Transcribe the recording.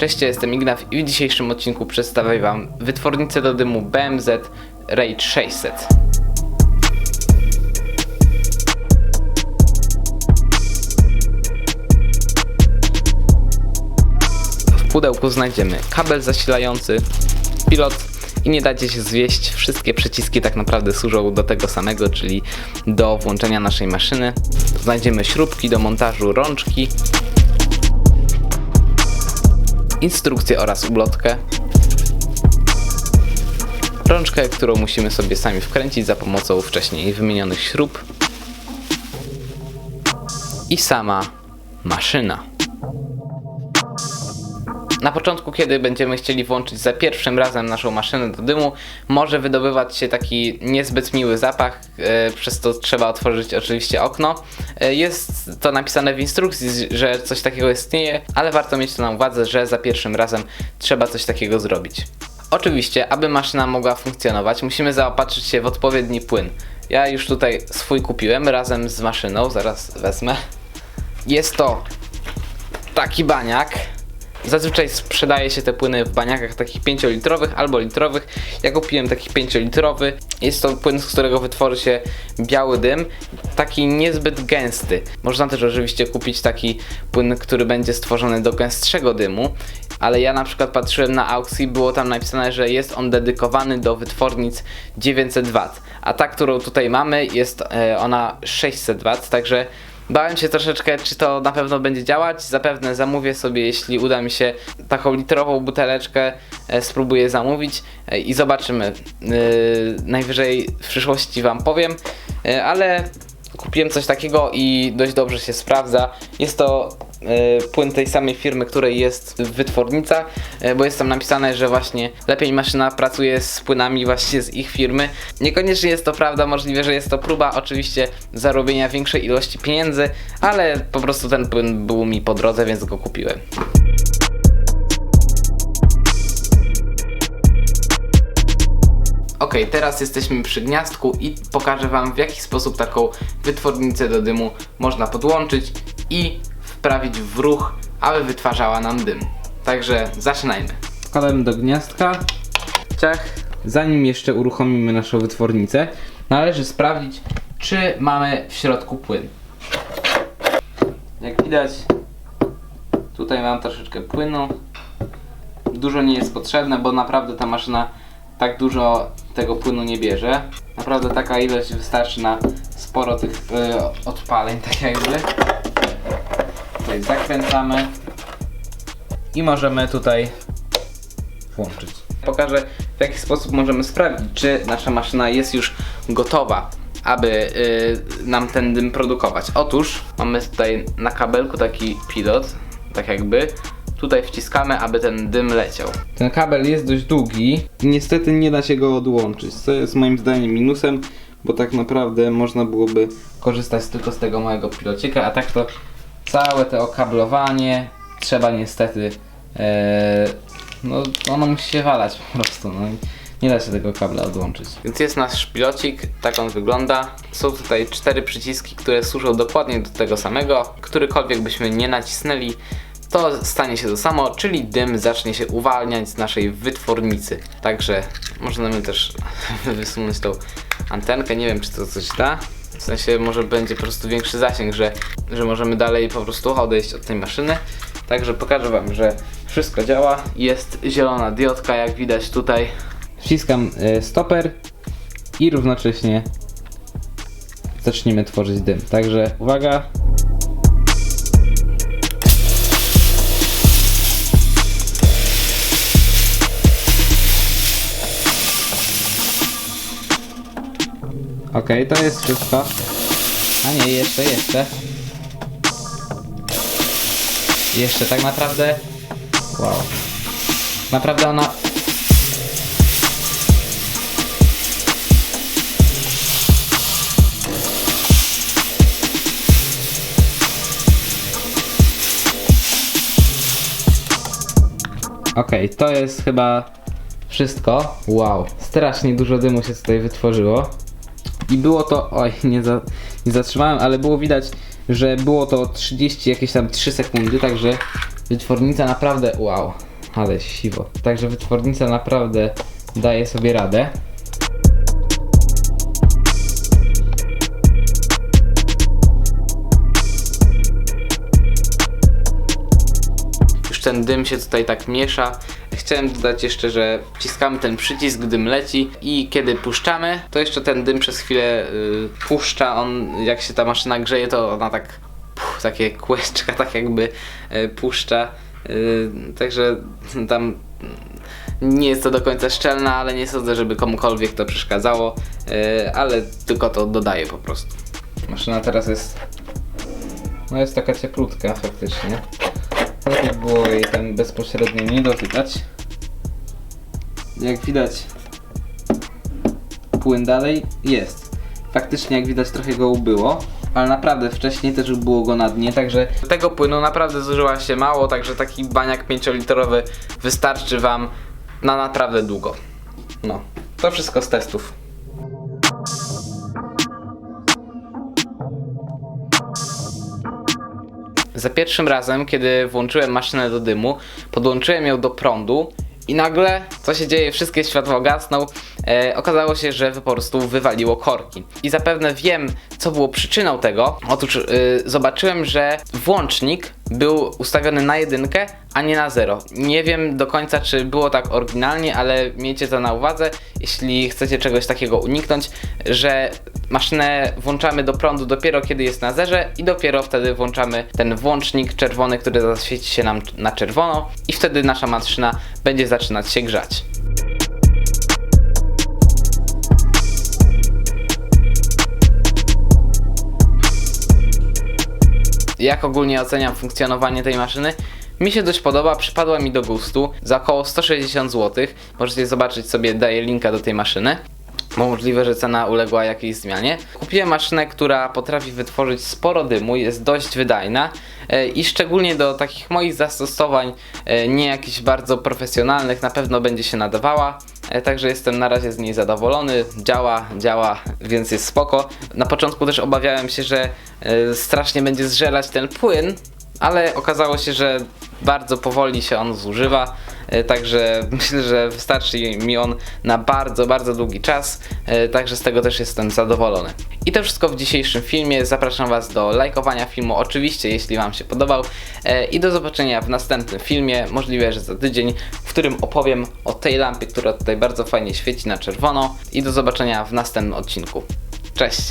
Cześć, jestem Ignaf i w dzisiejszym odcinku przedstawię Wam wytwornicę do dymu BMZ Rage 600. W pudełku znajdziemy kabel zasilający, pilot i nie dacie się zwieść. Wszystkie przyciski tak naprawdę służą do tego samego, czyli do włączenia naszej maszyny. Znajdziemy śrubki do montażu rączki, instrukcję oraz ulotkę. Rączkę, którą musimy sobie sami wkręcić za pomocą wcześniej wymienionych śrub. I sama maszyna. Na początku, kiedy będziemy chcieli włączyć za pierwszym razem naszą maszynę do dymu, może wydobywać się taki niezbyt miły zapach, e, przez to trzeba otworzyć oczywiście okno. E, jest to napisane w instrukcji, że coś takiego istnieje, ale warto mieć to na uwadze, że za pierwszym razem trzeba coś takiego zrobić. Oczywiście, aby maszyna mogła funkcjonować, musimy zaopatrzyć się w odpowiedni płyn. Ja już tutaj swój kupiłem razem z maszyną, zaraz wezmę. Jest to taki baniak. Zazwyczaj sprzedaje się te płyny w baniakach takich 5-litrowych albo litrowych. Ja kupiłem taki 5-litrowy. Jest to płyn, z którego wytworzy się biały dym, taki niezbyt gęsty. Można też oczywiście kupić taki płyn, który będzie stworzony do gęstszego dymu, ale ja na przykład patrzyłem na aukcji, było tam napisane, że jest on dedykowany do wytwornic 900 W, a ta, którą tutaj mamy, jest e, ona 600 W, także Bałem się troszeczkę, czy to na pewno będzie działać. Zapewne zamówię sobie, jeśli uda mi się taką litrową buteleczkę, e, spróbuję zamówić e, i zobaczymy. E, najwyżej w przyszłości Wam powiem, ale kupiłem coś takiego i dość dobrze się sprawdza. Jest to płyn tej samej firmy, której jest wytwornica, e, bo jest tam napisane, że właśnie lepiej maszyna pracuje z płynami właśnie z ich firmy. Niekoniecznie jest to prawda, możliwe, że jest to próba oczywiście zarobienia większej ilości pieniędzy, ale po prostu ten płyn był mi po drodze, więc go kupiłem. Ok, teraz jesteśmy przy gniazdku i pokażę Wam w jaki sposób taką wytwornicę do dymu można podłączyć i wprawić w ruch, aby wytwarzała nam dym. Także zaczynajmy. Wkładamy do gniazdka. Ciach. Zanim jeszcze uruchomimy naszą wytwornicę, należy sprawdzić, czy mamy w środku płyn. Jak widać, tutaj mam troszeczkę płynu. Dużo nie jest potrzebne, bo naprawdę ta maszyna tak dużo tego płynu nie bierze. Naprawdę taka ilość wystarczy na sporo tych y, odpaleń, tak jakby. Tutaj zakręcamy i możemy tutaj włączyć. Pokażę w jaki sposób możemy sprawdzić, czy nasza maszyna jest już gotowa, aby y, nam ten dym produkować. Otóż mamy tutaj na kabelku taki pilot, tak jakby. Tutaj wciskamy, aby ten dym leciał. Ten kabel jest dość długi i niestety nie da się go odłączyć, co jest moim zdaniem minusem, bo tak naprawdę można byłoby korzystać tylko z tego małego pilocika, a tak to całe to okablowanie trzeba niestety e, no ono musi się walać po prostu no nie da się tego kabla odłączyć. Więc jest nasz pilocik, tak on wygląda. Są tutaj cztery przyciski, które służą dokładnie do tego samego. Którykolwiek byśmy nie nacisnęli, to stanie się to samo, czyli dym zacznie się uwalniać z naszej wytwornicy. Także możemy też wysunąć tą antenkę, nie wiem czy to coś da. W sensie może będzie po prostu większy zasięg, że, że możemy dalej po prostu odejść od tej maszyny. Także pokażę Wam, że wszystko działa. Jest zielona diodka, jak widać tutaj. Wciskam e, stoper i równocześnie zaczniemy tworzyć dym. Także uwaga. Okej, to jest wszystko. A nie, jeszcze, jeszcze. Jeszcze, tak naprawdę. Wow. Naprawdę ona. Okej, to jest chyba wszystko. Wow, strasznie dużo dymu się tutaj wytworzyło. I było to, oj, nie, za, nie zatrzymałem, ale było widać, że było to 30, jakieś tam 3 sekundy, także wytwornica naprawdę, wow, Ale siwo. Także wytwornica naprawdę daje sobie radę. Już ten dym się tutaj tak miesza. Chciałem dodać jeszcze, że wciskamy ten przycisk, dym leci i kiedy puszczamy, to jeszcze ten dym przez chwilę y, puszcza. On, jak się ta maszyna grzeje, to ona tak puh, takie kółeczka tak jakby y, puszcza. Y, także tam nie jest to do końca szczelna, ale nie sądzę, żeby komukolwiek to przeszkadzało, y, ale tylko to dodaję po prostu. Maszyna teraz jest no jest taka cieplutka faktycznie. Lepiej było jej tam bezpośrednio nie dotykać. Jak widać płyn dalej jest. Faktycznie jak widać trochę go ubyło, ale naprawdę wcześniej też było go na dnie, także tego płynu naprawdę zużyła się mało, także taki baniak 5-litrowy wystarczy wam na naprawdę długo. No, to wszystko z testów. Za pierwszym razem, kiedy włączyłem maszynę do dymu, podłączyłem ją do prądu i nagle, co się dzieje, wszystkie światła gasną. E, okazało się, że po prostu wywaliło korki. I zapewne wiem, co było przyczyną tego. Otóż e, zobaczyłem, że włącznik był ustawiony na jedynkę, a nie na zero. Nie wiem do końca, czy było tak oryginalnie, ale miejcie to na uwadze, jeśli chcecie czegoś takiego uniknąć, że maszynę włączamy do prądu dopiero kiedy jest na zerze i dopiero wtedy włączamy ten włącznik czerwony, który zaświeci się nam na czerwono i wtedy nasza maszyna będzie zaczynać się grzać. Jak ogólnie oceniam funkcjonowanie tej maszyny? Mi się dość podoba, przypadła mi do gustu za około 160 zł. Możecie zobaczyć sobie, daję linka do tej maszyny. Możliwe, że cena uległa jakiejś zmianie. Kupiłem maszynę, która potrafi wytworzyć sporo dymu, jest dość wydajna e, i szczególnie do takich moich zastosowań, e, nie jakichś bardzo profesjonalnych, na pewno będzie się nadawała. E, Także jestem na razie z niej zadowolony. Działa, działa, więc jest spoko. Na początku też obawiałem się, że strasznie będzie zżelać ten płyn, ale okazało się, że bardzo powoli się on zużywa, także myślę, że wystarczy mi on na bardzo, bardzo długi czas, e, także z tego też jestem zadowolony. I to wszystko w dzisiejszym filmie, zapraszam Was do lajkowania filmu, oczywiście jeśli Wam się podobał e, i do zobaczenia w następnym filmie, możliwe, że za tydzień, w którym opowiem o tej lampie, która tutaj bardzo fajnie świeci na czerwono i do zobaczenia w następnym odcinku. Cześć!